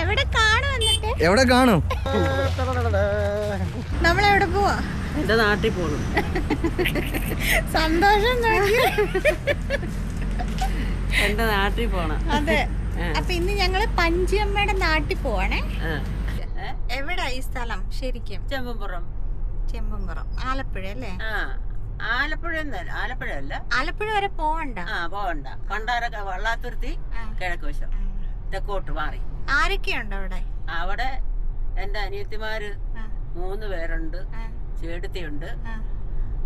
എവിടെ കാണും എവിടെ കാണും? നമ്മളെവിടെ പോവാ? എന്റെ നാട്ടിൽ പോകണം സന്തോഷം. എന്റെ നാട്ടിൽ പോണം. അതെ. അപ്പൊ ഇന്ന് ഞങ്ങൾ പഞ്ചിയമ്മയുടെ നാട്ടിൽ പോവാണേ. എവിടെ ഈ സ്ഥലം? ശരിക്കും. ചെമ്പുംപുറം ചെമ്പമ്പുറം ആലപ്പുഴ അല്ലേ? ആ. ആലപ്പുഴ ആലപ്പുഴ അല്ല. ആലപ്പുഴ വരെ പോവണ്ട. ആ പോവണ്ട. കണ്ടാരൊക്കെ വള്ളാത്തുരുത്തി കിഴക്കുവശം. കിഴക്ക് വശം തെക്കോട്ട് മാറി. ആരൊക്കെയുണ്ട് അവിടെ? അവിടെ എന്റെ അനിയത്തിമാര് മൂന്ന് പേരുണ്ട്. ചേടുത്തിയുണ്ട് ചേട്ടത്തിയുണ്ട്.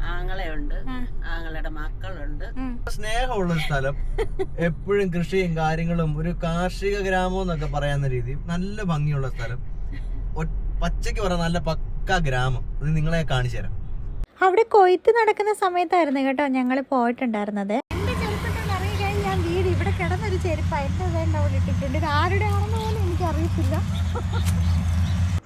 ആങ്ങളയുണ്ട്. ആങ്ങളയുടെ മക്കളുണ്ട്. സ്നേഹമുള്ള സ്ഥലം. എപ്പോഴും കൃഷിയും കാര്യങ്ങളും ഒരു കാർഷിക ഗ്രാമം എന്നൊക്കെ പറയാവുന്ന രീതി. നല്ല ഭംഗിയുള്ള സ്ഥലം. പച്ചയ്ക്ക് പറഞ്ഞ നല്ല പക്ക ഗ്രാമം. ഇത് നിങ്ങളെ കാണിച്ചു തരാം. അവിടെ കൊയ്ത്ത് നടക്കുന്ന സമയത്തായിരുന്നു കേട്ടോ ഞങ്ങൾ പോയിട്ടുണ്ടായിരുന്നത്. ഇവിടെ കിടന്നൊരു ചെരുപ്പ് എന്റെ വേണ്ട അവിടെ ഇട്ടിട്ടുണ്ട്. ഇത് ആരുടെ ആണെന്ന് പോലും എനിക്ക് അറിയത്തില്ല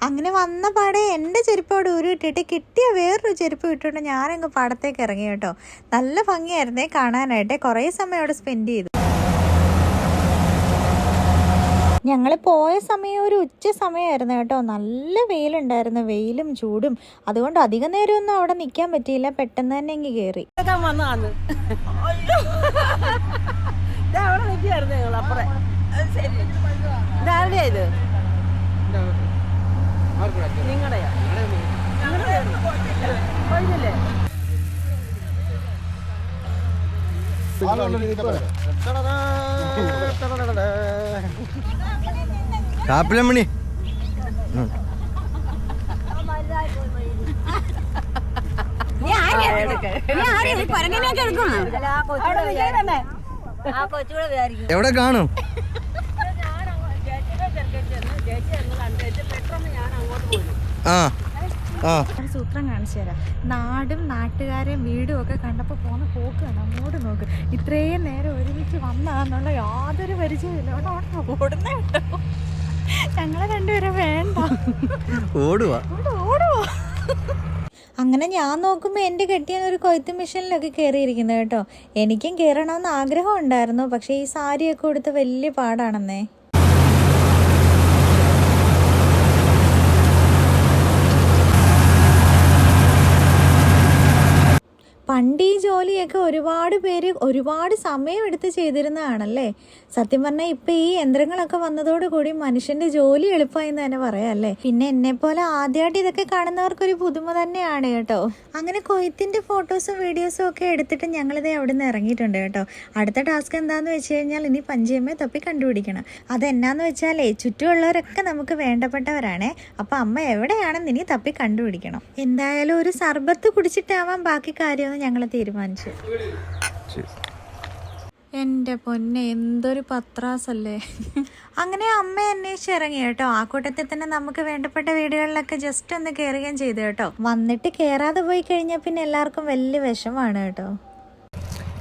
അങ്ങനെ വന്ന പാടെ എന്റെ ചെരുപ്പ് അവിടെ ഉരുവിട്ടിട്ട് കിട്ടിയ വേറൊരു ചെരുപ്പ് ഇട്ടുകൊണ്ട് ഞാനങ്ങ് പാടത്തേക്ക് ഇറങ്ങി കേട്ടോ. നല്ല ഭംഗിയായിരുന്നേ കാണാനായിട്ട്. കുറേ സമയം അവിടെ സ്പെൻഡ് ചെയ്തു. ഞങ്ങൾ പോയ സമയം ഒരു ഉച്ച സമയമായിരുന്നു കേട്ടോ. നല്ല വെയിലുണ്ടായിരുന്നു. വെയിലും ചൂടും. അതുകൊണ്ട് അധിക നേരമൊന്നും അവിടെ നിൽക്കാൻ പറ്റിയില്ല. പെട്ടെന്ന് തന്നെ ഇങ്ങ് കയറി നിങ്ങളുടെയാ? കഴിഞ്ഞില്ലേ കാപ്പിലമ്മണി. എവിടെ കാണും? ആ. സൂത്രം കാണിച്ചു തരാം. നാടും നാട്ടുകാരെയും വീടും ഒക്കെ കണ്ടപ്പോൾ പോകുന്ന പോക്ക് അങ്ങോട്ട് നോക്ക്. ഇത്രയും നേരം ഒരുമിച്ച് വന്നതാന്നുള്ള യാതൊരു പരിചയമില്ല അവിടെ ഓടുന്ന കേട്ടോ ഞങ്ങളെ രണ്ടുപേരെ വേണ്ട. ഓടുവാ. അങ്ങോട്ട് അങ്ങനെ ഞാൻ നോക്കുമ്പോൾ എന്റെ കെട്ടിയൻ ഒരു കൊയ്ത്ത് മെഷീനിലൊക്കെ കയറിയിരിക്കുന്നത് കേട്ടോ. എനിക്കും കയറണമെന്ന് ആഗ്രഹം ഉണ്ടായിരുന്നു. പക്ഷേ ഈ സാരിയൊക്കെ കൊടുത്ത് വലിയ പാടാണെന്നേ. പണ്ട് ഈ ജോലിയൊക്കെ ഒരുപാട് പേര് ഒരുപാട് സമയമെടുത്ത് ചെയ്തിരുന്നതാണല്ലേ? സത്യം പറഞ്ഞാൽ ഇപ്പം ഈ യന്ത്രങ്ങളൊക്കെ വന്നതോടുകൂടി മനുഷ്യന്റെ ജോലി എളുപ്പമായി എന്ന് തന്നെ പറയാം അല്ലേ പിന്നെ എന്നെപ്പോലെ പോലെ ആദ്യമായിട്ട് ഇതൊക്കെ കാണുന്നവർക്കൊരു പുതുമ തന്നെയാണ് കേട്ടോ. അങ്ങനെ കൊയ്ത്തിന്റെ ഫോട്ടോസും വീഡിയോസും ഒക്കെ എടുത്തിട്ട് ഞങ്ങളിത് അവിടെ നിന്ന് ഇറങ്ങിയിട്ടുണ്ട് കേട്ടോ. അടുത്ത ടാസ്ക് എന്താണെന്ന് വെച്ച് കഴിഞ്ഞാൽ ഇനി പഞ്ചയമ്മയെ തപ്പി കണ്ടുപിടിക്കണം. അതെന്നാന്ന് വെച്ചാലേ ചുറ്റുമുള്ളവരൊക്കെ നമുക്ക് വേണ്ടപ്പെട്ടവരാണേ. അപ്പം അമ്മ എവിടെയാണെന്ന് ഇനി തപ്പി കണ്ടുപിടിക്കണം. എന്തായാലും ഒരു സർബത്ത് കുടിച്ചിട്ടാവാം ബാക്കി കാര്യമൊന്നും ഞങ്ങൾ തീരുമാനിച്ചു. എന്റെ പൊന്നെ എന്തൊരു പത്രാസല്ലേ? അങ്ങനെ അമ്മ അന്വേഷിച്ച് ഇറങ്ങി കേട്ടോ. ആ കൂട്ടത്തിൽ തന്നെ നമുക്ക് വേണ്ടപ്പെട്ട വീടുകളിലൊക്കെ ജസ്റ്റ് ഒന്ന് കയറുകയും ചെയ്തു കേട്ടോ. വന്നിട്ട് കയറാതെ പോയി കഴിഞ്ഞാൽ പിന്നെ എല്ലാവർക്കും വലിയ വിഷമാണ് കേട്ടോ.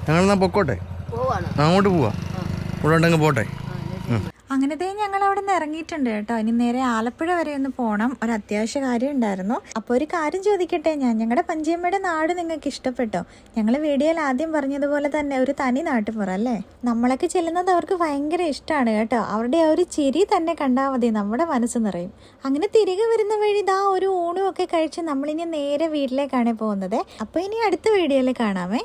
ഞങ്ങൾ പൊക്കോട്ടെ? പോവാണ്. അങ്ങോട്ട് പോവാ. ഇവിടെ ഉണ്ടെങ്കിൽ പോട്ടെ. അങ്ങനത്തെ ഞങ്ങൾ അവിടെ നിന്ന് ഇറങ്ങിയിട്ടുണ്ട് കേട്ടോ. ഇനി നേരെ ആലപ്പുഴ വരെ ഒന്ന് പോകണം ഒരു അത്യാവശ്യ കാര്യം ഉണ്ടായിരുന്നു. അപ്പോൾ ഒരു കാര്യം ചോദിക്കട്ടെ ഞാൻ? ഞങ്ങളുടെ പഞ്ചിയമ്മയുടെ നാട് നിങ്ങൾക്ക് ഇഷ്ടപ്പെട്ടോ? ഞങ്ങൾ വീഡിയോയിൽ ആദ്യം പറഞ്ഞതുപോലെ തന്നെ ഒരു തനി നാട്ടുപുറ അല്ലേ? നമ്മളൊക്കെ ചെല്ലുന്നത് അവർക്ക് ഭയങ്കര ഇഷ്ടമാണ് കേട്ടോ. അവരുടെ ആ ഒരു ചിരി തന്നെ കണ്ടാൽ മതി. നമ്മുടെ മനസ്സ് നിറയും. അങ്ങനെ തിരികെ വരുന്ന വഴി ഇതാ ഒരു ഊണും ഒക്കെ കഴിച്ച് നമ്മളിനി നേരെ വീട്ടിലേക്കാണ് പോകുന്നത്. അപ്പോൾ ഇനി അടുത്ത വീഡിയോയിൽ കാണാമേ.